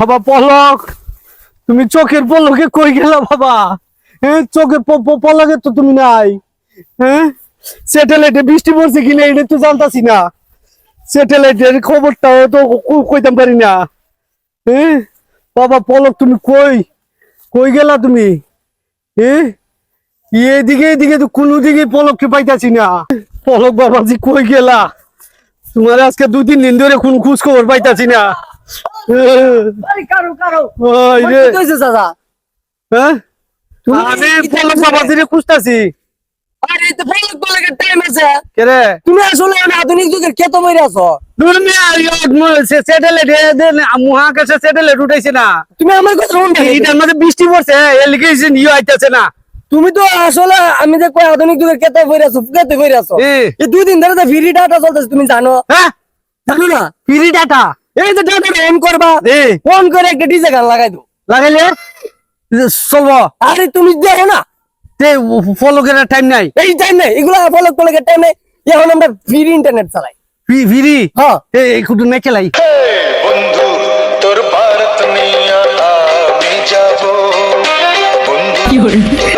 বাবা, পলক! তুমি চোখের পলকে কই গেলা বাবা? হ্যাঁ চোখে পলকে তো তুমি নাই। হ্যাঁ? স্যাটেলাইটে বৃষ্টি পড়ছে কিনা এটা তো জানতাছি না। স্যাটেলাইটের খবরটাও তো কই- কইতাম পারি না। হ্যাঁ? বাবা, পলক, তুমি কই? কই গেলা তুমি? হ্যাঁ? এদিকে এদিকে তো কোনো দিকে পলককে পাইতাছি না। পলক বাবাজি কই গেলা? তোমার আজকে দুই, তিন দিন ধরে কোন খোঁজ খবর পাইতাছি না। হ্যাঁ? বৃষ্টি পড়ছে ইয়ে আইতাছে না। তুমি তো আসলে আমি যে কই আধুনিক যুগের কেত মরে আছো কেতে মরে আছো। এ এই দুই দিন ধরে তো ফ্রি ডাটা চলতেছে তুমি জানো? হ্যাঁ? জানো না? ফ্রি ডাটা এই যে ডাটা অন করবা? ফোন করে একটা ডিজে গান লাগাই দাও লাগাইলে? চলব। আরে তুমি দেখো না। তে ফলকের টাইম নাই। এই টাইম নেই এগুলো ফলো করে টাইম নেই। এখন আমরা ফ্রি ইন্টারনেট চালাই। ফিরি হ্যাঁ। এই কুটু নাই খেলাই। বন্ধু তোর ভারত নিয়ে আমি যাব। বন্ধু